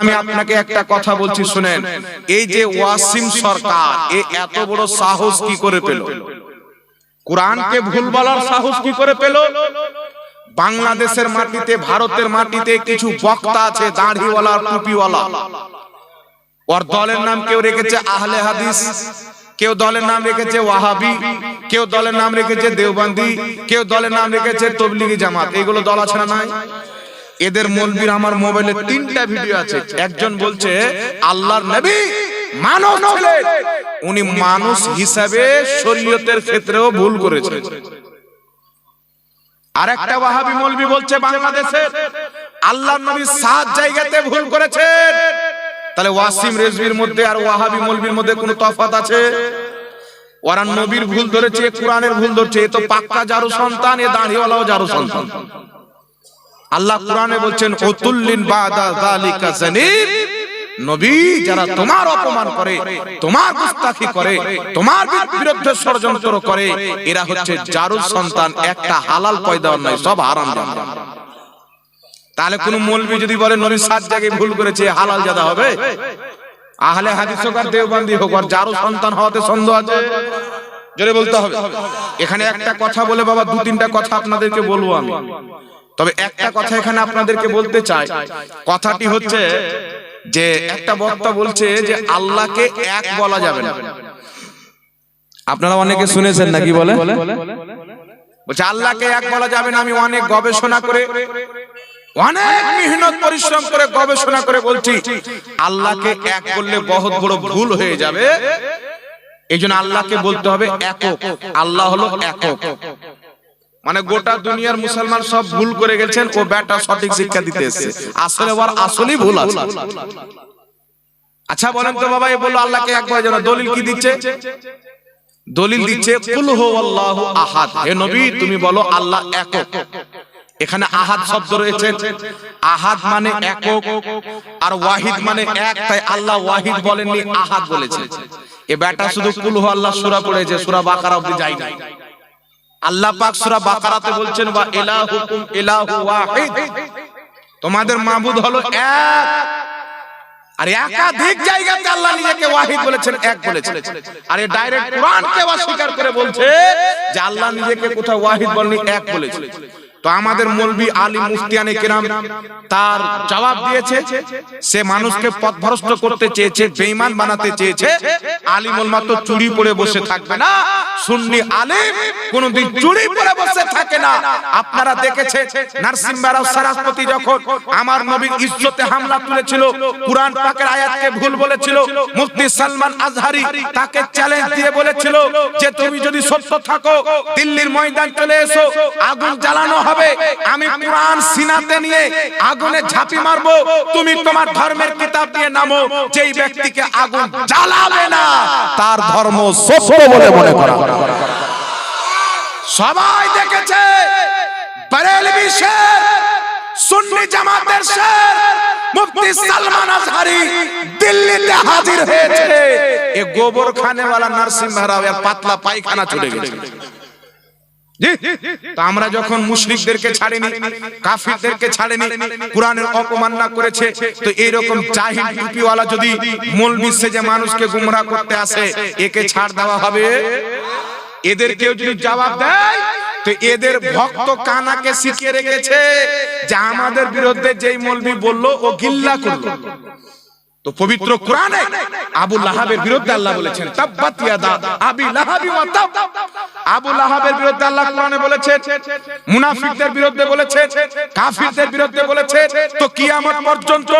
আমি আপনাকে একটা কথা বলছি, শুনেন। এই যে ওয়াসিম সরকার, এ এত বড় সাহস কি করে পেল? কোরআনকে ভুল বলার সাহস কি করে পেল? বাংলাদেশের মাটিতে, ভারতের মাটিতে কিছু বক্তা আছে, দাড়িওয়ালা টুপিওয়ালা। ওর দলের নাম কেউ রেখেছে আহলে হাদিস, কেউ দলের নাম রেখেছে ওয়াহাবি, কেউ দলের নাম রেখেছে দেওবন্দি, কেউ দলের নাম রেখেছে তবলিগি জামাত। এগুলো দল আছে না নাই? এদের মলবির আমার মোবাইলে তিনটা ভিডিও আছে। একজন বলছে, আল্লাহর নবী ছিলেন। উনি মানুষ হিসাবে শরীয়তের ক্ষেত্রেও ভুল করেছেন। আর একটা ওয়াহাবি মলবি বলছে বাংলাদেশের আল্লাহর নবী সাত জায়গাতে ভুল করেছেন। তাহলে ওয়াসিম রেজবির মধ্যে আর ওয়াহাবি মলবির মধ্যে কোনো তফাত আছে? ওরা নবীর ভুল ধরেছে, কোরআনের ভুল ধরছে, এ তো পাক্কা জারু সন্তান, এ দাঁড়িওয়ালাও জারু সন্তান। আল্লাহ কোরআনে বলছেন ওতুল্লিন বাদা যালিকা জানিব। নবী, যারা তোমার অপমান করে, তোমার গুস্তাখি করে, তোমার বিরুদ্ধে ষড়যন্ত্র করে, এরা হচ্ছে জারুর সন্তান, একটা হালাল পয়দা নয় সব হারাম তাহলে কোন মৌলবি যদি বলে, নবী সাত জায়গায় ভুল করেছে হালাল জাদা হবে? আহলে হাদিস হোক আর দেওবন্দি হোক আর যারও সন্তান হওয়াতে সন্দেহ আছে। জোরে বলতে হবে। এখানে একটা কথা বলে বাবা দু তিনটা কথা আপনাদেরকে বলব আমি। তবে একটা কথা এখানে আপনাদেরকে বলতে চাই। কথাটি হচ্ছে যে একটা বক্তা বলছে যে আল্লাহকে এক বলা যাবে না। আপনারা অনেকে শুনেছেন নাকি বলে? বলছে আল্লাহকে এক বলা যাবে না আমি অনেক গবেষণা করে অনেক মেহনত পরিশ্রম করে গবেষণা করে বলছি আল্লাহকে এক বললে বহুত বড় ভুল হয়ে যাবে। এই জন্য আল্লাহকে বলতে হবে একক। আল্লাহ হলো একক। মানে গোটা দুনিয়ার মুসলমান সব ভুল করে গেছেন ও বেটা সঠিক শিক্ষা দিতে এসেছে আসলে ওর আসলেই ভুল আছে। আচ্ছা বলেন তো বাবা এ বলল আল্লাহকে এক বলা যাবে দলিল কি দিচ্ছে? দলিল দিচ্ছে কুল হু আল্লাহু আহাদ। হে নবী তুমি বলো আল্লাহ একক। এখানে আহাদ শব্দ রয়েছে। আহাদ মানে একক। আর ওয়াহিদ মানে এক তাই আল্লাহ ওয়াহিদ বলেননি আহাদ বলেছে। এ বেটা শুধু কুল হু আল্লাহ সূরা পড়েছে সূরা বাকারা অবধি যায় না আল্লাহ পাক সূরা বাকারাতে বলছেন, ওয়া ইলাহুকুম ইলাহু ওয়াহিদ। তোমাদের মাবুদ হলো এক। আর একাধিক জায়গাতে আল্লাহ নিজেকে ওয়াহিদ বলেছেন, এক বলেছেন। আর এই ডাইরেক্ট কোরআনকে অস্বীকার করে বলছে যে আল্লাহ নিজেকে কোথাও ওয়াহিদ বলেনি এক বলেছে তো আমাদের মৌলবি আলী মুফতিয়ানে কেরাম তার জবাব দিয়েছে, সে মানুষকে পথভ্রষ্ট করতে চেয়েছে, বেঈমান বানাতে চেয়েছে। আলী মোলমা তো চুরি পরে বসে থাকবে না। সুন্নি আলিম কোনদিন চুরি পরে বসে থাকে না। আপনারা দেখেছে নার্সিম বারাও সারাসপতি যখন আমার নবীর ইজ্জতে হামলা তুলেছিল, কুরআন পাকের আয়াতকে ভুল বলেছিল, মুফতি সালমান আজহারি তাকে চ্যালেঞ্জ দিয়ে বলেছিল যে, তুমি যদি সত্য থাকো, দিল্লির ময়দান চলে এসো, আগুন জ্বালানো হবে আমি কোরআন সিনাতে নিয়ে আগুনে ঝাঁপি মারবো। তুমি তোমার ধর্মের কিতাব দিয়ে নামো। যেই ব্যক্তিকে আগুন জ্বালাবে না তার ধর্ম সত্য বলে মনে করা। সবাই দেখেছে বরেলভি শের সুন্নি জামাতের শের মুফতি সালমান আজহারি দিল্লিতে হাজির হয়েছে। এ গোবর খানে वाला নরসিংহ রাও এর পাতলা পায়খানা চলে গেছে। তো আমরা যখন মুশরিকদেরকে ছাড়িনি, কাফিরদেরকে ছাড়িনি, কোরআনের অপমাননা করেছে, তো এইরকম জাহিল টুপিওয়ালা যদি মৌলবি যে মানুষকে গুমরাহ করতে আসে, একে ছাড় দেওয়া হবে? এদের কেউ যদি জবাব দেয়, তো এদের ভক্ত কানাকে শিখিয়ে রেখেছে যে আমাদের বিরুদ্ধে যেই মৌলবি বলল, ও গিল্লা করল। তো পবিত্র কোরআনে আবু লাহাবের বিরুদ্ধে আল্লাহ বলেছেন তাব্বাত ইয়াদা আবি লাহাবি ওয়া তাব। আবু লাহাবের বিরুদ্ধে আল্লাহ কোরআনে বলেছেন মুনাফিকদের বিরুদ্ধে বলেছেন কাফিরদের বিরুদ্ধে বলেছেন তো কিয়ামত পর্যন্ত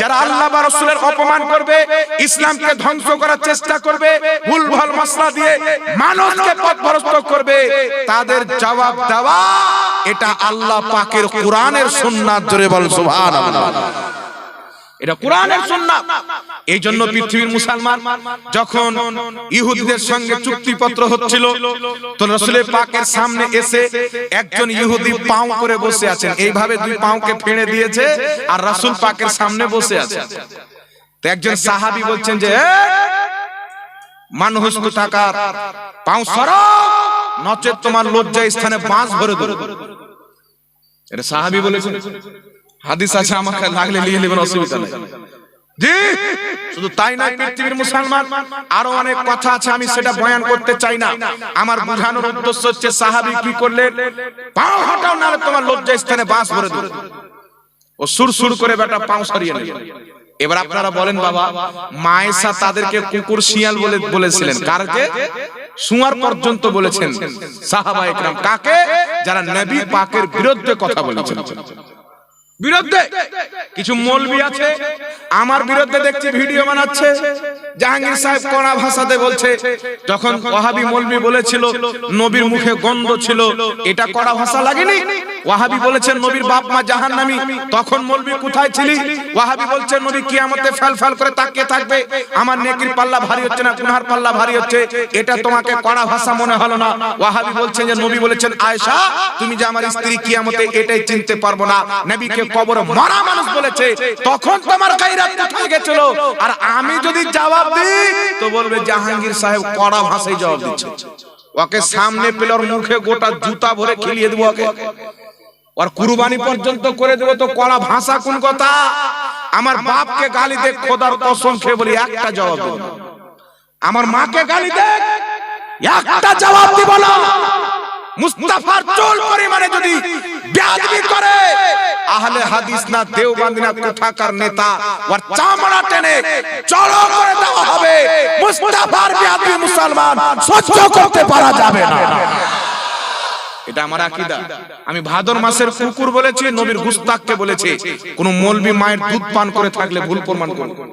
যারা আল্লাহ বা রাসূলের অপমান করবে ইসলামকে ধ্বংস করার চেষ্টা করবে ভুলভাল মাসলা দিয়ে মানুষকে পথভ্রষ্ট করবে তাদের জবাব দেওয়া এটা আল্লাহ পাকের কোরআনের সুন্নাত জোরে বল সুবহানাল্লাহ। এটা কোরআনের সুন্নাত। এই জন্য পৃথিবীর মুসলমান যখন ইহুদিদের সঙ্গে চুক্তিপত্র হচ্ছিল তো রসুলের পাকের সামনে এসে একজন ইহুদি পাও করে বসে আছেন। এইভাবে দুই পাওকে ফেড়ে দিয়েছে আর রাসূল পাকের সামনে বসে আছে। তো একজন সাহাবী বলছেন যে "এ, মানুষ টাকার পাও সরো নচেত তোমার লজ্জা স্থানে বাঁশ ভরে দেবো। এটা সাহাবী বলেছেন। হাদিস আছে আমাকে লাগলে নিয়ে নেবেন অসুবিধা নেই। জি? শুধু তাই নয় পৃথিবীর মুসলমান আরও অনেক কথা আছে আমি সেটা বয়ান করতে চাই না। আমার বোঝানোর উদ্দেশ্য হচ্ছে সাহাবী কি করলেন? পাও হটাও নালে তোমার লজ্জা স্থানে বাঁশ ভরে ও সুর সুর করে বেটা পাও সরিয়ে এবার আপনারা বলেন বাবা মায়েশা তাদেরকে কুকুর শিয়াল বলে বলেছিলেন। কারকে? শুয়ার পর্যন্ত বলেছেন। সাহাবা একরাম কাকে? যারা নবী পাকের বিরুদ্ধে কথা বলেছেন। বিরুদ্ধে। কিছু মৌলবি আছে আমার বিরুদ্ধে দেখছি ভিডিও বানাচ্ছে। জাহাঙ্গীর সাহেব কড়া ভাষাতে বলছে যখন ওয়াহাবি মৌলবি বলেছিল নবীর মুখে গন্ধ ছিল এটা কড়া ভাষা লাগেনি? ওয়াহাবি বলেছেন নবীর বাপ মা জাহান্নামী তখন মৌলবি কোথায় ছিলি? ওয়াহাবি বলছেন নবী কিয়ামতে ফেল ফেল করে তাকিয়ে থাকবে। আমার নেকির পাল্লা ভারী হচ্ছে না গুনহার পাল্লা ভারী হচ্ছে এটা তোমাকে কড়া ভাষা মনে হলো না। ওয়াহাবি বলছেন যে নবী বলেছেন আয়েশা তুমি যে আমার স্ত্রী কিয়ামতে এটাই চিনতে পারব না। নবীকে কবর মরা মানুষ বলেছে, তখন তোমার গায়রাত কোথায় গেছিল। আর আমি যদি জবাব দিই, তো বলবে জাহাঙ্গীর সাহেব কড়া ভাষায় জবাব দিচ্ছে। ওকে সামনে পেলে ওর মুখে গোটা জুতা ভরে খেলিয়ে দেবো ওকে। ওর কুরবানি পর্যন্ত করে দেবো তো কড়া ভাষা কোন কথা? আমার বাপকে গালি দে, খোদার কসম খেয়ে বলি, একটা জবাব দেব আমার মাকে গালি দে, একটা জবাব দিব না। মুস্তাফার চুল পরিমাণে যদি বেয়াদবি করে আহলে হাদিস না দেওবন্দি না কোথাকার নেতা ওর চামড়া টেনে জড়ো করে দেওয়া হবে। মুস্তাফার বেয়াদবি মুসলমান সহ্য করতে পারা যাবে না। এটা আমার আকীদা। আমি ভাদর মাসের কুকুর বলেছি নবীর গুস্তাককে বলেছি। কোন মৌলবি মায়ের দুধ পান করে থাকলে ভুল প্রমাণ করুন। করো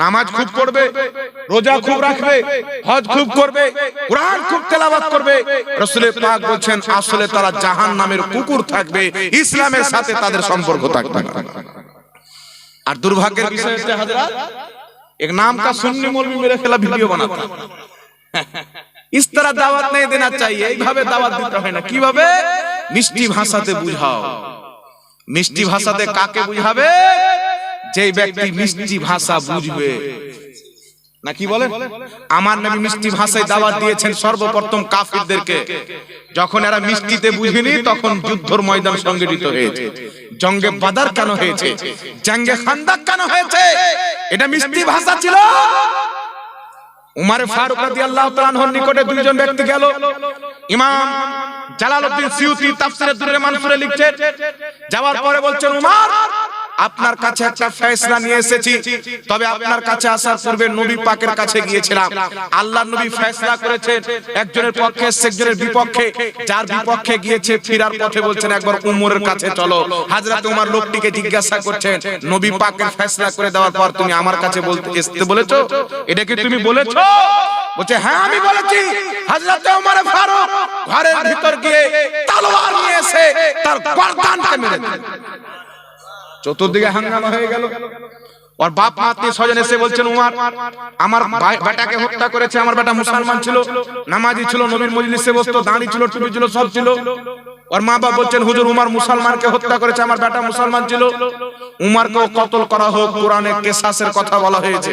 নামাজ খুব করবে রোজা খুব রাখবে, হজ খুব করবে, কোরআন খুব তেলাবাত করবে। রসুল পাক বলছেন, আসলে তারা জাহান নামের কুকুর থাকবে, ইসলামের সাথে তাদের সম্পর্ক থাকবে আর দুর্ভাগ্যের বিষয় হচ্ছে, হাজরা, এক নাম কা সুন্নি মৌলবি মেরে খেলা ভিডিও বানাতা। ইস তারা দাওয়াত নেই, দেনা চাই, এইভাবে দাওয়াত দিতে হয় না। কীভাবে? মিষ্টি ভাষাতে বুঝাও। মিষ্টি ভাষাতে কাকে বুঝাবে? যে ব্যক্তি মিষ্টি ভাষা বুঝবে। না কি বলেন? আমার নবী মিষ্টি ভাষায় দাওয়াত দিয়েছেন সর্বপ্রথম কাফিরদেরকে। যখন এরা মিষ্টিতে বুঝেনি, তখন যুদ্ধর ময়দান সংগঠিত হয়েছে। জঙ্গে বাদার কেন হয়েছে? জঙ্গে খান্দাক কেন হয়েছে? এটা মিষ্টি ভাষা ছিল। উমারে ফারুক রাদিয়াল্লাহু তাআলা আনহুর নিকটে দুইজন ব্যক্তি গেল। ইমাম জালালউদ্দিন সিউতি তাফসিরে দুররে মানসুরে লিখছেন, যাওয়ার পরে বলছেন, উমার আপনার কাছে একটা ফয়সালা নিয়ে এসেছি। তবে আপনার কাছে আসার পূর্বে নবী পাকের কাছে গিয়েছিলাম। আল্লাহর নবী ফয়সালা করেছেন। একজনের পক্ষে একজনের বিপক্ষে। যার বিপক্ষে গিয়েছে, ফিরার পথে বলছেন, একবার উমরের কাছে চলো। হযরত উমর লোকটিকে জিজ্ঞাসা করছেন, নবী পাকের ফয়সালা করে দেওয়ার পর তুমি আমার কাছে বলতে আসতে বলেছ? এটা কি তুমি বলেছ? বলছে হ্যাঁ আমি বলেছি। হযরত ওমর ফারুক ঘরের ভিতর গিয়ে তলোয়ার নিয়ে এসে তার গর্দানকে মেরে দিলেন চতুর্দিকে হাঙ্গামা হয়ে গেল। ওর বাপ মা আত্মীয় স্বজন এসে বলছেন, উমার, আমার বেটাকে হত্যা করেছে, আমার বেটা মুসলমান ছিল, নামাজি ছিল, নবীর মজলিসে বসতো, দাঁড়ি ছিল, টুপি ছিল, সব ছিল। ওর মা বাপ বলছেন, হুজুর, উমার মুসলমানকে হত্যা করেছে, আমার বেটা মুসলমান ছিল। উমারকেও কতল করা হোক, কোরআনে কেসাসের কথা বলা হয়েছে।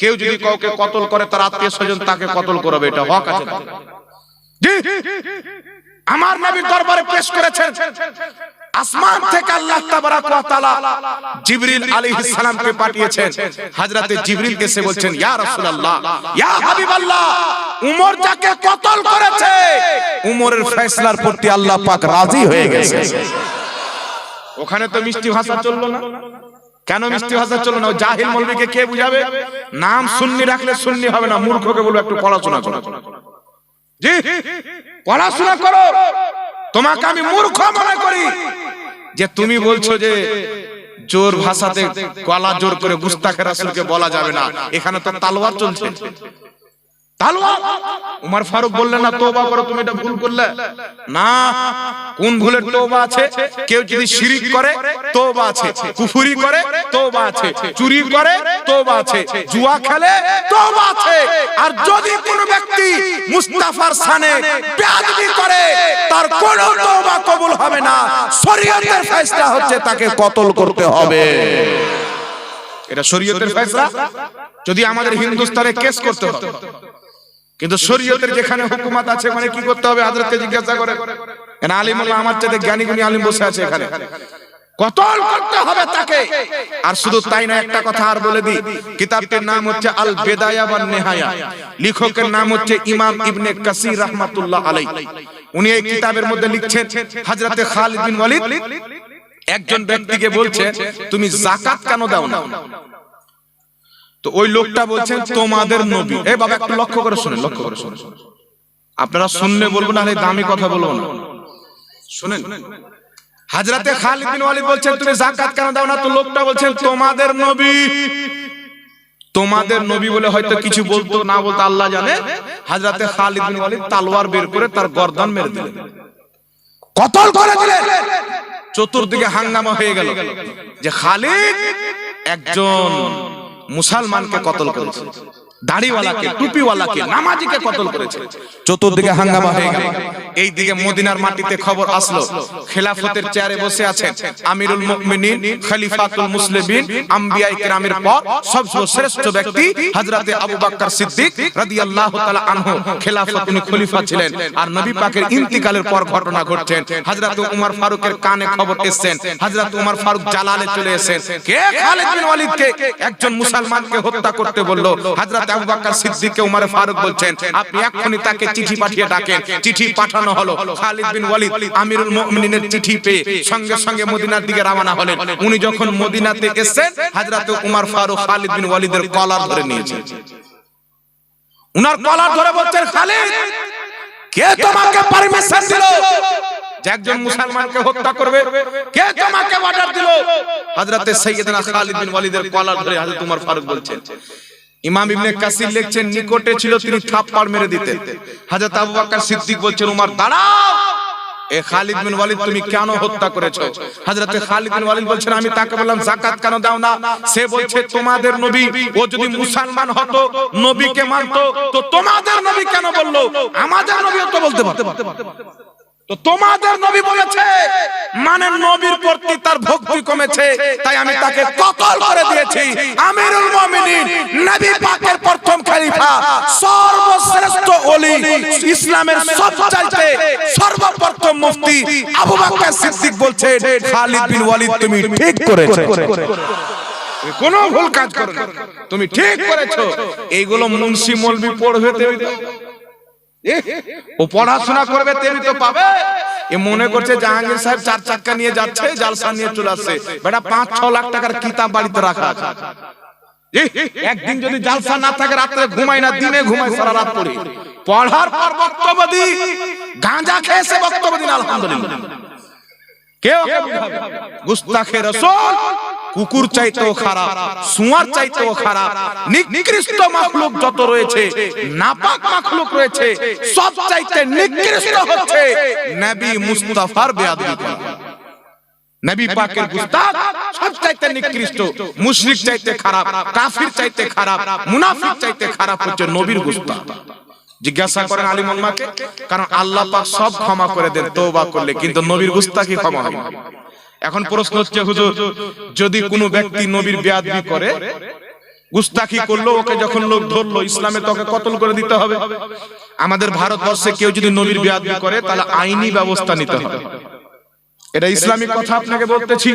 কেউ যদি কাউকে কতল করে, তার আত্মীয় স্বজন তাকে কতল করবে, এটা হক আছে আমার নবী দরবারে পেশ করেছেন। আসমান থেকে আল্লাহ তাবারাক ওয়া তাআলা জিবরিল আলাইহিস সালামকে পাঠিয়েছেন। হযরতে জিবরিল এসে বলছেন ইয়া রাসূলুল্লাহ ইয়া হাবিবাল্লাহ উমর যাকে কতল করেছে? উমরের ফয়সালার প্রতি আল্লাহ পাক রাজি হয়ে গেছে। ওখানে তো মিষ্টি ভাষা চলল না? কেন মিষ্টি ভাষা চলল না? জাহিল মৌলবীকে কে বুঝাবে? নাম সুন্নি রাখলে সুন্নি হবে না মূর্খকে বলব একটু পড়াশোনা করো। জি পড়াশোনা করো। তোমাকে আমি মূর্খ মনে করি। যে তুমি বলছো যে জোর ভাষাতে গলা জোর করে গুস্তাখের রাসূলকে বলা যাবে না। এখানে তো চলছে। তালোয়ার? উমার ফারুক বললেন না তোবা করো তুমি এটা ভুল করলে। না কোন ভুলের তোবা আছে? কেউ যদি শিরিক করে তোবা আছে। কুফুরি করে তোবা আছে। চুরি করে তোবা আছে। জুয়া খেলে তোবা আছে। আর যদি কোনো ব্যক্তি মুস্তাফার সানে বেয়াদবি করে তার কোনো তোবা কবুল হবে না। শরীয়তের ফয়সালা হচ্ছে তাকে কতল করতে হবে। এটা শরীয়তের ফয়সালা যদি আমাদের হিন্দুস্তানে কেস করতে হবে। কিন্তু শরীয়তের যেখানে হুকুমত আছে মানে কি করতে হবে? হাজরতকে জিজ্ঞাসা করে। কেন আলিমুল্লাহ আমার চাইতে জ্ঞানী গুণী আলিম বসে আছে এখানে? কতল করতে হবে তাকে। আর শুধু তাই না একটা কথা আর বলে দিই। কিতাবটির নাম হচ্ছে আল বেদায়া বা নেহায়া। লেখকের নাম হচ্ছে ইমাম ইবনে কাসির রাহমাতুল্লাহ আলাই উনি এই কিতাবের মধ্যে লিখছেন হযরতে খালিদ বিন ওয়ালিদ। একজন ব্যক্তিকে বলছে তুমি জাকাত কেন দাও না? তো ওই লোকটা বলছেন তোমাদের নবী। এ বাবা একটু লক্ষ্য করে শুনেন লক্ষ্য করে শুনেন। আপনারা শুনলে বলব না দামি কথা বলব না। শুনেন। হাজরাতে খালিদ বিন ওয়ালিদ বলছেন তুমি যাকাত কেন দাও না তো লোকটা বলছেন তোমাদের নবী। তোমাদের নবী বলে হয়তো কিছু বলতো না বলতো আল্লাহ জানে। হাজরাতে খালিদ বিন ওয়ালিদ তালোয়ার বের করে তার গর্দন মেরে দিলেন। কতল করে দিলেন? চতুর্দিকে হাঙ্গামা হয়ে গেল যে খালিদ একজন মুসলমানকে কতল করেছে। দাড়িওয়ালাকে টুপিওয়ালাকে নামাজিকে কতল করেছে। চতুর্দিকে হাঙ্গামা হয়ে গেল। এই দিকে মদিনার মাটিতে খবর আসলো। খেলাফতের চেয়ারে বসে আছেন আমিরুল মুমিনিন খলিফাতুল মুসলিমিন আম্বিয়ায়ে কেরামের পর সবচেয়ে ব্যক্তি হযরতে আবু বকর সিদ্দিক রাদিয়াল্লাহু তাআলা আনহু। খেলাফত উনি খলিফা ছিলেন। আর নবী পাকের ইন্তিকালের পর ঘটনা ঘটছেন। হযরতে উমর ফারুকের কানে খবর এসেছেন। হযরত উমর ফারুক জালালে চলে এসেছেন? কে খালিদ বিন ওয়ালিদকে একজন মুসলমানকে হত্যা করতে বলল হযরত আবু বকর সিদ্দিককে উমর ফারুক বলছেন, আপনি এক্ষুনি তাকে চিঠি পাঠিয়ে ডাকেন। চিঠি পাঠানো হলো। খালিদ বিন ওয়ালিদ আমিরুল মুমিনিনের চিঠি পেয়ে সঙ্গে সঙ্গে মদিনার দিকে রওনা হলেন। উনি যখন মদিনাতে এসেছেন, হযরত উমর ফারুক খালিদ বিন ওয়ালিদের কলার ধরে নিয়েছেন উনার কলার ধরে বলছেন, খালিদ, কে তোমাকে পারমিশন দিল যে একজন মুসলমানকে হত্যা করবে? কে তোমাকে অর্ডার দিল? হযরতে সাইয়েদনা খালিদ বিন ওয়ালিদের কলার ধরে হযরত উমর ফারুক বলছেন ইমাম ইবনে কাসির লিখছেন নিকটে ছিল তিনি থাপ্পড় মেরে দিতেন। হযরত আবু বকর সিদ্দিক বলছেন উমর দাঁড়াও! এ খালিদ বিন ওয়ালিদ তুমি কেন হত্যা করেছ? হযরতে খালিদ বিন ওয়ালিদ বলছেন আমি তাকে বললাম যাকাত কেন দাও না? সে বলছে তোমাদের নবী ও যদি মুসলমান হতো নবীকে মানতো তো তোমাদের নবী কেন বলল? আমাদের নবীও তো বলতে পারতো। তো তোমাদের নবী বলেছে মানে নবীর প্রতি তার ভক্তি কমেছে, তাই আমি তাকে কতল করে দিয়েছি। আমিরুল মুমিনিন, নবী পাকের প্রথম খলিফা, সর্বশ্রেষ্ঠ ওলি ইসলামের সবচাইতে সর্বপ্রথম মুফতি আবু বকর সিদ্দিক বলছে খালিদ বিন ওয়ালিদ, তুমি ঠিক করেছ। কোন ভুল কাজ করো তুমি ঠিক করেছ। এইগুলো মুন্সি মলবি পড়বে তেমনি ও পড়াশোনা করবে, তেমনি তো পাবে। এ মনে করছে জাহাঙ্গীর সাহেব চার চাক্কা নিয়ে যাচ্ছে, জালসা নিয়ে চলে আসছে। বেটা, পাঁচ, ছ লাখ টাকার কিতাব বাড়িতে রাখা আছে। একদিন যদি জালসা না থাকে, রাত্রে ঘুমাই না, দিনে ঘুমাই, সারা রাত পড়ি। পড়ার পর বক্তব্য দি গাঁজা খেয়েছে বক্তব্য দিন, আলহামদুলিল্লাহ। গুস্তাখে রসুল কুকুর চাইতেও খারাপ সুয়ার চাইতেও খারাপ নিকৃষ্ট মাখলুক যত রয়েছে নাপাক মাখলুক রয়েছে সব চাইতে নিকৃষ্ট হচ্ছে নবী মুস্তাফার বেয়াদবি করা। নবী পাকের গুস্তাখ সব চাইতে নিকৃষ্ট মুশরিক চাইতে খারাপ কাফির চাইতে খারাপ মুনাফিক চাইতে খারাপ হচ্ছে নবীর গুস্তাখ। জিজ্ঞাসা করেন আলী মোল্লাকে কারণ আল্লাহ পাক সব ক্ষমা করে দেন, তওবা করলে, কিন্তু নবীর গুস্তাখি ক্ষমা হয়। এখন প্রশ্ন হচ্ছে, হুজুর, যদি কোনো ব্যক্তি নবীর বেয়াদবি করে, গুস্তাখি করল ওকে যখন লোক ধরলো, ইসলামে তোকে কতল করে দিতে হবে? আমাদের ভারতবর্ষে কেউ যদি নবীর বেয়াদবি করে, তাহলে আইনি ব্যবস্থা নিতে হবে। এটা ইসলামিক কথা আপনাকে বলতেছি।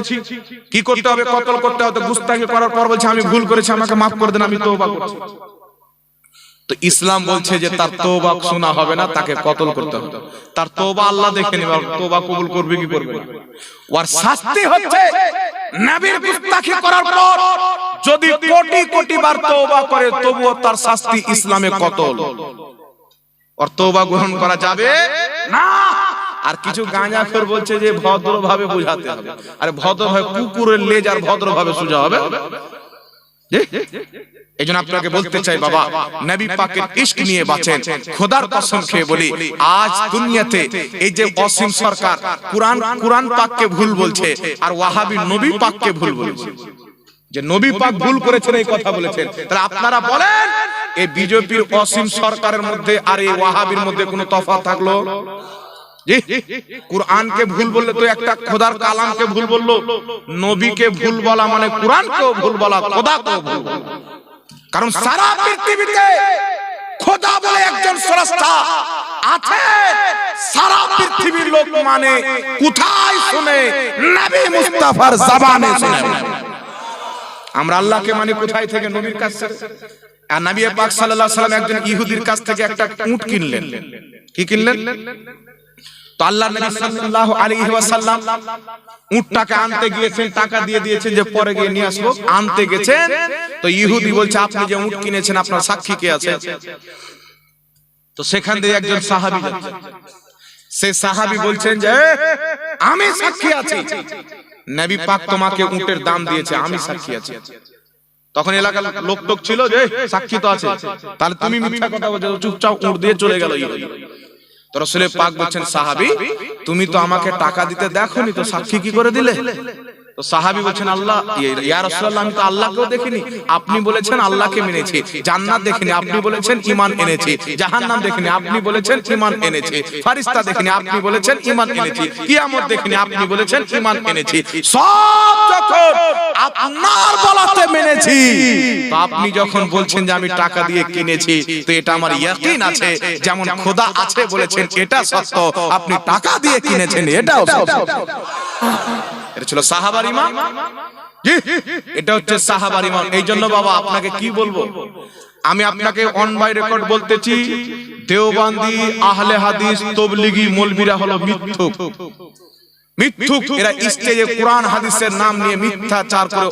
কি করতে হবে? কতল করতে হবে? গুস্তাখি করার পর বলছে, আমি ভুল করেছি, আমাকে মাফ করে দেন, আমি তওবা করছি। তো ইসলাম বলছে যে তার তওবা শোনা হবে না, তাকে কতল করতে হবে। তার তওবা আল্লাহ দেখে নেবে তওবা কবুল করবে কি করবে ওর শাস্তি হচ্ছে নবীর গুস্তাখি করার পর যদি কোটি কোটি বার তওবা করে, তবুও তার শাস্তি ইসলামে কতল। ওর তওবা গ্রহণ করা যাবে না। আর কিছু গাঁজা ফের বলছে যে ভদ্রভাবে বোঝাতে হবে। আরে ভদ্রভাবে কুকুরের লেজ আর ভদ্রভাবে সোজা হবে। এই জন্য আপনাকে বলতে চাই বাবা নবী পাকের ইশক নিয়ে বাঁচেন খোদার কসম খেয়ে বলি আজ দুনিয়াতে এই যে অসীম সরকার কোরআন কোরআন পাককে ভুল বলছে আর ওয়াহাবি নবী পাককে ভুল বলছে। যে নবী পাক ভুল করেছেন এই কথা বলেছেন। তাহলে আপনারা বলেন এই বিজেপির অসীম সরকারের মধ্যে আর এই ওয়াহাবির মধ্যে কোনো তফাৎ থাকল? জি কোরআনকে ভুল বললে তো একটা খোদার কালামকে ভুল বলল নবীকে ভুল বলা মানে কোরআনকেও ভুল বলা খোদাকেও ভুল বলা। কারণ সারা পৃথিবীতে খোদা বলে একজন স্রষ্টা আছে। সারা পৃথিবীর লোক মানে কোথায় শুনে নবী মুস্তাফার জবানে শুনে। আমরা আল্লাহকে মানে কোথায় থেকে নবীর কাছ থেকে? আর নবী পাক সাল্লাল্লাহু আলাইহি সাল্লাম একজন ইহুদির কাছ থেকে একটা উট কিনলেন। কি কিনলেন? তো আল্লাহ নবী সাল্লাল্লাহু আলাইহি ওয়াসাল্লাম উটটাকে আনতে গিয়েছেন, টাকা দিয়ে দিয়েছেন যে পরে গিয়ে নিয়ে আসব। আনতে গেছেন, তো ইহুদি বলছে, আপনি যে উট কিনেছেন, আপনার সাক্ষী কে আছে? তো সেখান থেকে একজন সাহাবী সে সাহাবী বলছেন যে, আমি সাক্ষী আছি। নবী পাক তোমাকে উটের দাম দিয়েছে, আমি সাক্ষী আছি। তখন এলাকার লোক টোক ছিল যে, সাক্ষী তো আছে। তাহলে তুমি মিথ্যা কথা বলছো, চুপচাপ উঠ দিয়ে চলে গেল ইহুদি। তো রসুলের পাক বলছেন, সাহাবি, তুমি তো আমাকে টাকা দিতে দেখো নি তো সাক্ষী কি করে দিলে? তো সাহাবি বলছেন, আল্লাহ আমি তো আল্লাহকেও দেখিনি। আপনি বলেছেন আল্লাহকে মেনেছি। জান্নাত দেখিনি, আপনি বলেছেন ঈমান এনেছি। জাহান্নাম দেখিনি, আপনি বলেছেন ঈমান এনেছি। ফারিস্তা দেখিনি, আপনি বলেছেন ঈমান এনেছি। কিয়ামত দেখিনি, আপনি বলেছেন ঈমান এনেছি। সব যখন আপনার বলাতে মেনেছি আপনি যখন বলছেন যে আমি টাকা দিয়ে কিনেছি, তো এটা আমার ইয়াকিন আছে। যেমন খোদা আছে বলেছেন, এটা সত্য। আপনি টাকা দিয়ে কিনেছেন, এটাও সত্য। এটা ছিল সাহাবার ইমান এটা হচ্ছে সাহাবার ইমান এই জন্য বাবা, আপনাকে কি বলব? আমি আপনাকে অন বাই রেকর্ড বলতেছি, দেওবান্দি, আহলে হাদিস, তবলিগি মলবিরা হলো মিথ্যুক। মিথ্যুক এরা স্টেজে কোরআন হাদিসের নাম নিয়ে মিথ্যাচার করে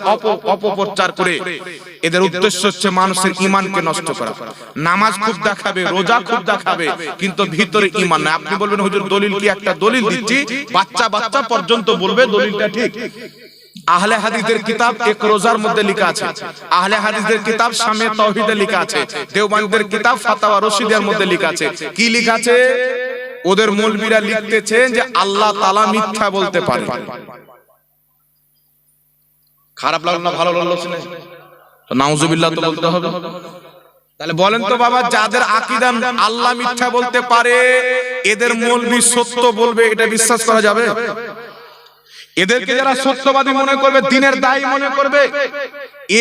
অপপ্রচার করে। এদের উদ্দেশ্য হচ্ছে মানুষের ইমানকে নষ্ট করা। নামাজ খুব দেখাবে রোজা খুব দেখাবে কিন্তু ভিতরে ইমান নাই। আপনি বলবেন হুজুর দলিল কি একটা দলিল দিচ্ছি? বাচ্চা বাচ্চা পর্যন্ত বলবে দলিলটা ঠিক। আহলে হাদিসের কিতাব এক রোজার মধ্যে লেখা আছে। আহলে হাদিসের কিতাব শামে তাওহীদে লেখা আছে। দেওবন্দের কিতাব ফাতাওয়া রশিদের মধ্যে লেখা আছে। কি লেখা আছে? ওদের মৌলবীরা লিখতেছেন যে আল্লাহ তালা মিথ্যা বলতে পারে। খারাপ লাগল না, ভালো লাগল শুনে? নাউজুবিল্লাহ তো বলতে হবে। তাহলে বলেন তো বাবা, যাদের আকীদা আল্লাহ মিথ্যা বলতে পারে, এদের মৌলবী সত্য বলবে, এটা বিশ্বাস করা যাবে? এদেরকে যারা সত্যবাদী মনে করবে, দিনের দায়ী মনে করবে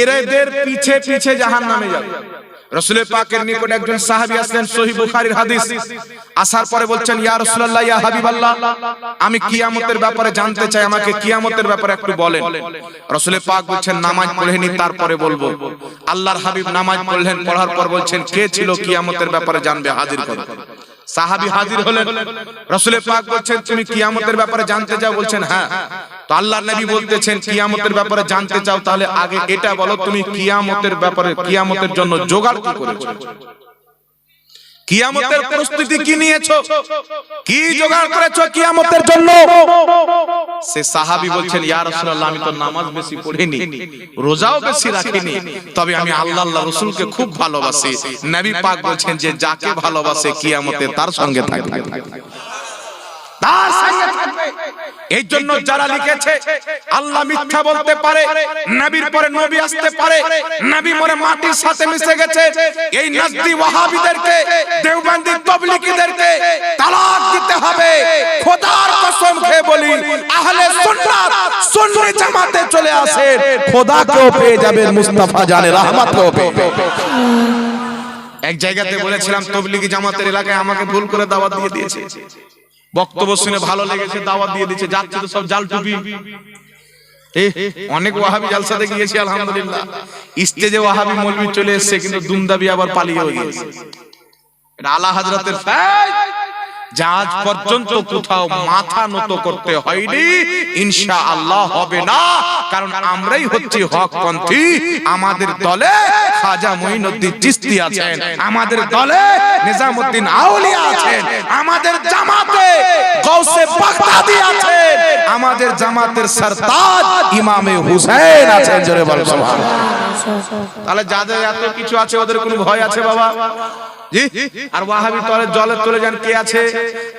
এদের পিছে পিছে জাহান নামে যাবে। রসুলের পাকের নিকট একজন সাহাবী আসলেন সহি বুখারীর হাদিস। আসার পরে বলছেন ইয়া রাসূলুল্লাহ ইয়া হাবিবাল্লাহ আমি কিয়ামতের ব্যাপারে জানতে চাই আমাকে কিয়ামতের ব্যাপারে একটু বলেন। রসুলের পাক বলছেন নামাজ পড়েনি তারপরে বলব। আল্লাহর হাবিব নামাজ পড়লেন পড়ার পর বলছেন কে ছিল কিয়ামতের ব্যাপারে জানবে হাজির করো সাহাবী হাজির হলেন। রসুল পাক বলছেন, তুমি কিয়ামতের ব্যাপারে জানতে চাও? বলছেন হ্যাঁ। তো আল্লাহ নবী বলতেছেন, কিয়ামতের ব্যাপারে জানতে চাও, তাহলে আগে এটা বলো, তুমি কিয়ামতের ব্যাপারে, কিয়ামতের জন্য জোগাড় কি করেছ? কিয়ামতের প্রস্তুতি কি নিয়েছো? কি জোগাড় করেছ কিয়ামতের জন্য? সে সাহাবী বলছেন ইয়া রাসূলুল্লাহ আমি তো নামাজ বেশি পড়িনি রোজাও বেশি রাখিনি। তবে আমি আল্লাহ আল্লাহ রাসূলকে খুব ভালোবাসি। নবী পাক বলছেন যে যাকে ভালোবাসে কিয়ামতে তার সঙ্গে থাকবে। তার সঙ্গে থাকবে। এই জন্য যারা লিখেছে আল্লাহ মিথ্যা বলতে পারে নবীর পরে নবী আসতে পারে নবী মরে মাটির সাথে মিশে গেছে এই নাজদি ওয়াহাবিদেরকে দেওবন্দি তবলিগীদেরকে তালাক দিতে হবে। খোদার কসম খেয়ে বলি আহলে সুন্নাত সুন্নি জামাতে চলে আসে খোদাকেও পেয়ে যাবেন মুস্তাফা জানে রহমতকেও পেয়ে এক জায়গাতে বলেছিলাম তবলিগি জামাতের এলাকায় আমাকে ভুল করে দাওয়াত দিয়ে দিয়েছে। বক্তব্য শুনে ভালো লেগেছে দাওয়াত দিয়ে দিচ্ছে যাচ্ছে তো সব জাল টুপি। অনেক ওয়াহাবি জালসাতে গিয়েছি আলহামদুলিল্লাহ। স্টেজে ওয়াহাবি মলবি চলে এসছে কিন্তু দুমদাবি আবার পালিয়ে গিয়েছে এটা আলা হাজরাতের ফ্যাজ। যা পর্যন্ত কোথাও মাথা নত করতে হয়নি ইনশা আল্লাহ হবে না। কারণ আমরাই হচ্ছি হকপন্থী, আমাদের দলে খাজা চিশতি আছেন, আমাদের দলে আউলিয়া আছেন, আমাদের জামাতে গৌসে বাগদাদি আছেন, আমাদের জামাতের সরতাজ ইমামে হুসেন আছেন, জোরে বল, সুবহানাল্লাহ। তাহলে যাদের এত কিছু আছে, ওদের কোনো ভয় আছে বাবা? আর ওয়াহাবি তলে জলে তুলে যান কে আছে?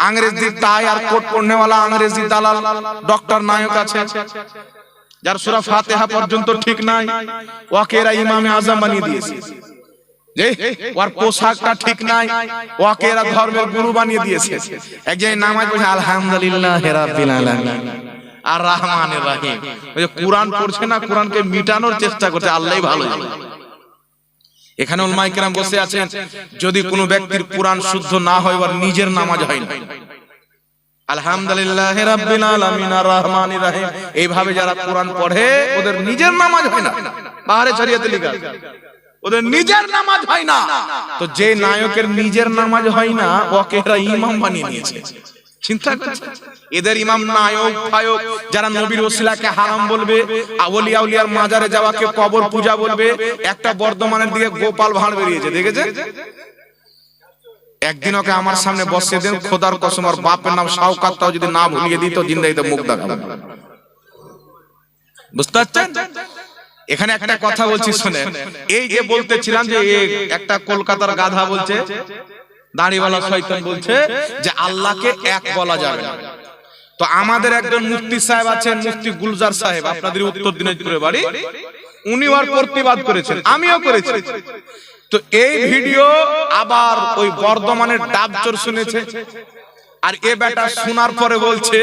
আংরেজি তাই আর কোট পড়নেওয়ালা আংরেজি দালাল, ডক্টর নায়ক আছে। যার সুরা ফাতেহা পর্যন্ত ঠিক নাই ওকে এরা ইমামে আজম বানিয়ে দিয়েছে। যে ওর পোশাকটা ঠিক নাই ওকে এরা ধর্মের গুরু বানিয়ে দিয়েছে। একজন নামাজ পড়ছে আলহামদুলিল্লাহ রাব্বিল আলামিন। আর রহমানির রহিম। ওই যে কোরআন পড়ছে না, কোরআনকে মিটানোর চেষ্টা করছে, আল্লাহই ভালো জানে। এখানে উলমাই কেরাম বসে আছেন। যদি কোনো ব্যক্তির কোরআন শুদ্ধ না হয় ওর নিজের নামাজ হয় না। আলহামদুলিল্লাহ রাব্বিল আলামিন আর রহমানির রহিম। এইভাবে যারা কোরআন পড়ে ওদের নিজের নামাজ হয় না। বাহারে শরিয়াতে লেখা ওদের নিজের নামাজ হয় না। তো যে নায়কের নিজের নামাজ হয় না ওকে এরা ইমাম বানিয়ে নিয়েছে। চিন্তা করছে? এদের ইমাম নায়ক ফায়ক যারা নবীর ওসিলাকে হারাম বলবে আউলিয়া উলিয়ার মাজারে যাওয়াকে কবর পূজা বলবে, একটা বর্ধমানের দিকে গোপাল ভাঁড় বেরিয়েছে, দেখেছে? একদিন ওকে আমার সামনে বসে দেন, খোদার কসম আর বাপের নাম শাওকাত তাও যদি না ভুলিয়ে দিত জিন্দাইতে মুখ দেখাবো বুঝতে পারছেন? এখানে একটা কথা বলছি শুনে এই যে বলতেছিলাম যে একটা কলকাতার গাধা বলছে দাড়িওয়ালা শয়তান বলছে যে আল্লাহকে এক বলা যাবে না। তো আমাদের একজন মুফতি সাহেব আছেন মুফতি গুলজার সাহেব আপনাদের উত্তর দিনাজপুরে বাড়ি। উনি ওর প্রতিবাদ করেছেন। আমিও করেছি। তো এই ভিডিও আবার ওই বর্ধমানের ডাবচর শুনেছে। আর এ বেটা শোনার পরে বলছে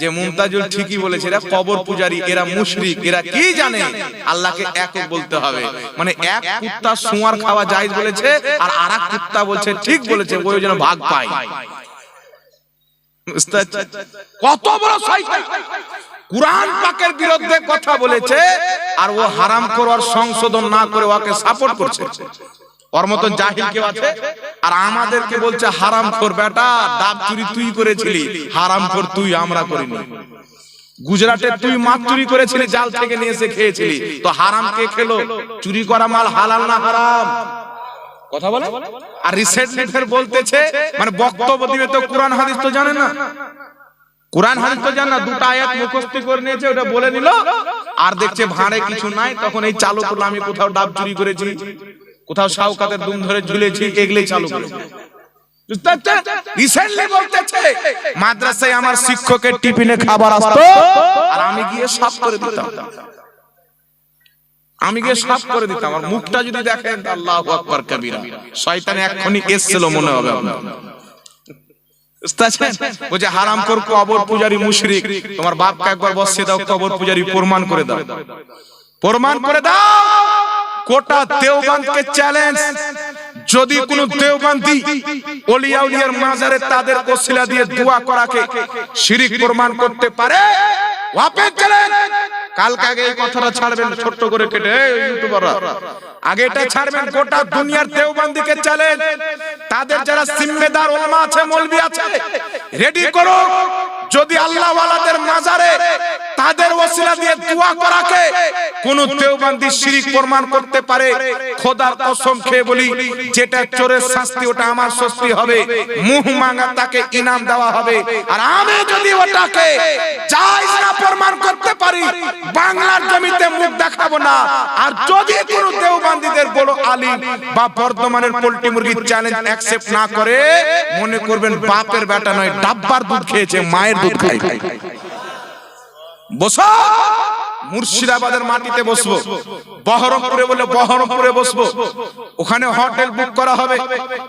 যে মুমতাজুল ঠিকই বলেছে এরা কবর পূজারি এরা মুশরিক এরা কি জানে? আল্লাহকে এক বলতে হবে। মানে এক কুত্তা সুয়ার খাওয়া জায়েজ বলেছে আর আরেক কুত্তা বলছে ঠিক বলেছে ওই যেন ভাগ পায়। কত বড় শয়তান কুরআন পাকের বিরুদ্ধে কথা বলেছে আর ও হারাম করার সংশোধন না করে ওকে সাপোর্ট করছে। ওর মতন জাহিল কেউ আছে? আর আমাদেরকে বলছে হারাম কর বেটা ডাব চুরি তুই করেছিলি। হারাম কর তুই আমরা করিনি। গুজরাটে তুই মাছ চুরি করেছিলি জাল থেকে নিয়ে এসে খেয়েছিলি। তো হারাম কে খেলো? চুরি করা মাল হালাল না হারাম? কথা বলে? আর রিসেন্টলি ফের বলতেছে মানে বক্তব্য দিবে তো কোরআন হাদিস তো জানে না। কোরআন হাদিস তো জানে না দুটো আয়াত মুখস্থ করে নিয়েছে ওটা বলে নিল। আর দেখছে ভাঁড়ে কিছু নাই তখন এই চালু করল আমি কোথাও ডাব চুরি করেছি। কোথাও শাওকাতের দুম ধরে ঝুলেছি এগুলোই চালু মাদ্রাসায় আমার শিক্ষকের টিফিনে খাবার আসতো, আর আমি গিয়ে সাফ করে দিতাম। আমি গিয়ে সাফ করে দিতাম মুখটা যদি দেখেন আকবার কবিরা। শয়তান এক্ষুনি এসছিল মনে হবে হারাম মুশরিক, তোমার বাপকে একবার বসিয়ে দাও, কবর পূজারি প্রমাণ করে দাও। প্রমাণ করে দাও। কোটা দেওবানকে চ্যালেঞ্জ যদি কোন দেওবান্দি ওলিয়া উলিয়ার মাজারে তাদের ওসিলা দিয়ে দোয়া করাকে শিরিক প্রমাণ করতে পারে চ্যালেঞ্জ কালকে আগে এই কথাটা ছাড়বেন, ছোট্ট করে কেটে ইউটিউবাররা। আগে এটা ছাড়বেন, গোটা দুনিয়ার দেওবান্দিকে চ্যালেঞ্জ তাদের যারা জিম্মেদার, ওলামা আছে, মৌলবি আছে রেডি করো যদি আল্লাহ ওয়ালাদের মাজারে তাদের ওসিলা দিয়ে দোয়া করাকে কোন দেওবান্দি শিরিক প্রমাণ করতে পারে, খোদার কসম খেয়ে বলি, যেটা চোরের শাস্তি, ওটা আমার শাস্তি হবে। মুহ মাঙ্গা তাকে ইনাম দেওয়া হবে। আর আমি যদি ওটাকে জায়েজ না প্রমাণ করতে পারি বাংলার জমিতে মুখ দেখাবো না। আর যদি কোনো দেওবান্দিদের বড় আলিম বা বর্ধমানের পোল্ট্রি মুরগির চ্যালেঞ্জ অ্যাকসেপ্ট না করে, মনে করবেন বাপের বেটা নয়, ডাব্বার দুধ খেয়েছে, মায়ের দুধ খাই বসো। মুর্শিদাবাদের মাটিতে বসবো। বহরমপুরে বলে বহরমপুরে বসবো। ওখানে হোটেল বুক করা হবে।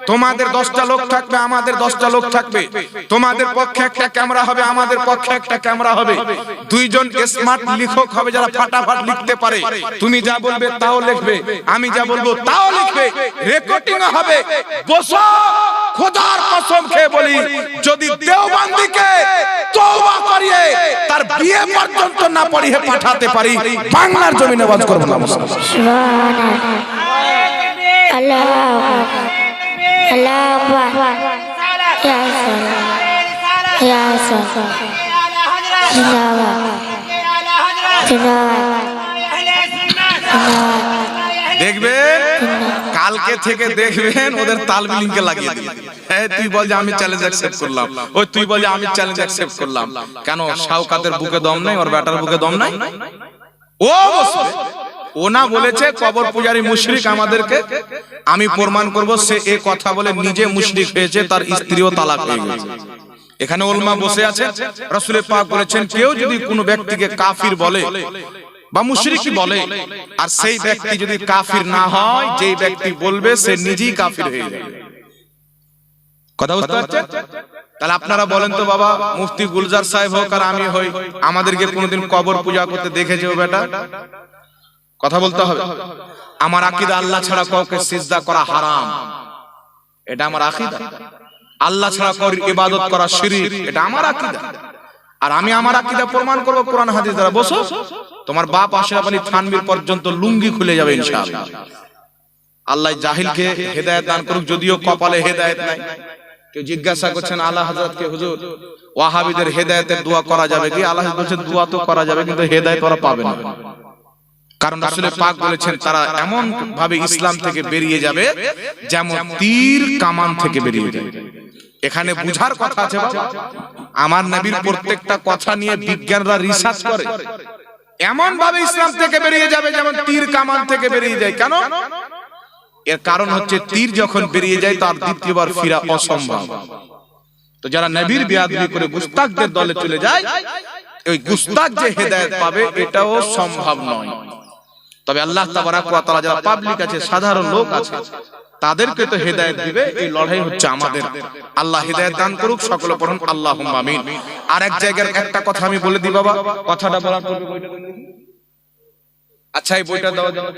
তোমাদের দশটা লোক থাকবে, আমাদের দশটা লোক থাকবে। তোমাদের পক্ষে একটা ক্যামেরা হবে, আমাদের পক্ষে একটা ক্যামেরা হবে। দুইজন স্মার্ট লেখক হবে যারা ফাটাফাট লিখতে পারে। তুমি যা বলবে তাও লিখবে, আমি যা বলব তাও লিখবে। রেকর্ডিং হবে। বসো! খোদার কসম খেয়ে বলি যদি দেওবন্দিকে তওবা করিয়ে তার বিয়ে পর্যন্ত না পড়িয়ে পাঠাতে পারি বাংলার জমিনে বাজ করব না। দেখবেন? কালকে থেকে দেখবেন ওদের তালবিলিংকে লাগিয়ে দিবে হ্যাঁ তুই বল যে আমি চ্যালেঞ্জ অ্যাকসেপ্ট করলাম। ওই তুই বল যে আমি চ্যালেঞ্জ অ্যাকসেপ্ট করলাম। কেন শাওকাতের বুকে দম নাই? ওর ব্যাটার বুকে দম নাই? ও ওনা বলেছে কবর পূজারি মুশরিক আমাদেরকে আমি প্রমাণ করব সে এ কথা বলে নিজে মুশরিক হয়েছে তার স্ত্রীও তালাক হয়ে গেছে। এখানে ওলমা বসে আছে। রসুল পাক বলেছেন কেউ যদি কোনো ব্যক্তিকে কাফির বলে বা মুশরিকি বলে আর সেই ব্যক্তি যদি কাফির না হয় যেই ব্যক্তি বলবে সে নিজেই কাফির হয়ে যাবে। কথা বুঝতে পারছেন? তাহলে আপনারা বলেন তো বাবা মুফতি গুলজার সাহেব হোক আর আমি হই আমাদেরকে কোনোদিন কবর পূজা করতে দেখেছে ও বেটা। কথা বলতে হবে। আমার আকিদা আল্লাহ ছাড়া কাউকে সিজদা করা হারাম। এটা আমার আকিদা। আল্লাহ ছাড়া কাউর ইবাদত করা শিরিক এটা আমার আকিদা। আর আমি আমার আকিদা প্রমাণ করব কোরআন হাদিস দ্বারা। বসো। তোমার বাপ আশরাফ আলী থানবীর পর্যন্ত লুঙ্গি খুলে যাবে ইনশাআল্লাহ। আল্লাহ জাহিলকে হেদায়েত দান করুক, যদিও কপালে হেদায়েত নাই। কেউ জিজ্ঞাসা করছেন, আল্লাহ হযরত কে হুজুর, ওয়াহাবিদের হেদায়েতের দোয়া করা যাবে কি? আল্লাহ বলছেন, দোয়া তো করা যাবে, কিন্তু হেদায়েত ওরা পাবে না। কারণ রাসূল পাক বলেছেন, তারা এমন ভাবে ইসলাম থেকে বেরিয়ে যাবে যেমন তীর কামান থেকে বেরিয়ে যাবে। এখানে বুঝার কথা আছে বাবা। আমার নবীর প্রত্যেকটা কথা নিয়ে বিজ্ঞানরা রিসার্চ করে। এমন ভাবে ইসলাম থেকে বেরিয়ে যাবে যেমন তীর কামান থেকে বেরিয়ে যায়। কেন? এর কারণ হচ্ছে তীর যখন বেরিয়ে যায় তার দ্বিতীয়বার ফিরা অসম্ভব। তো যারা নবীর বিয়াদবি করে গুস্তাকদের দলে চলে যায় ওই গুস্তাক যে হেদায়েত পাবে এটাও সম্ভব নয়। তবে আল্লাহ তাবারাক ওয়া তাআলা যারা পাবলিক আছে সাধারণ লোক আছে তাদেরকে তো হেদায়ত দিবে এই লড়াই হচ্ছে আমাদের। আল্লাহ হেদায়ত দান করুক সকলে পড়ুন আল্লাহ আমিন। আর এক জায়গার একটা কথা আমি বলে দিই বাবা কথাটা বলার পূর্বে বইটা দেন দেখি। আচ্ছা এই বইটা দাও। যাবে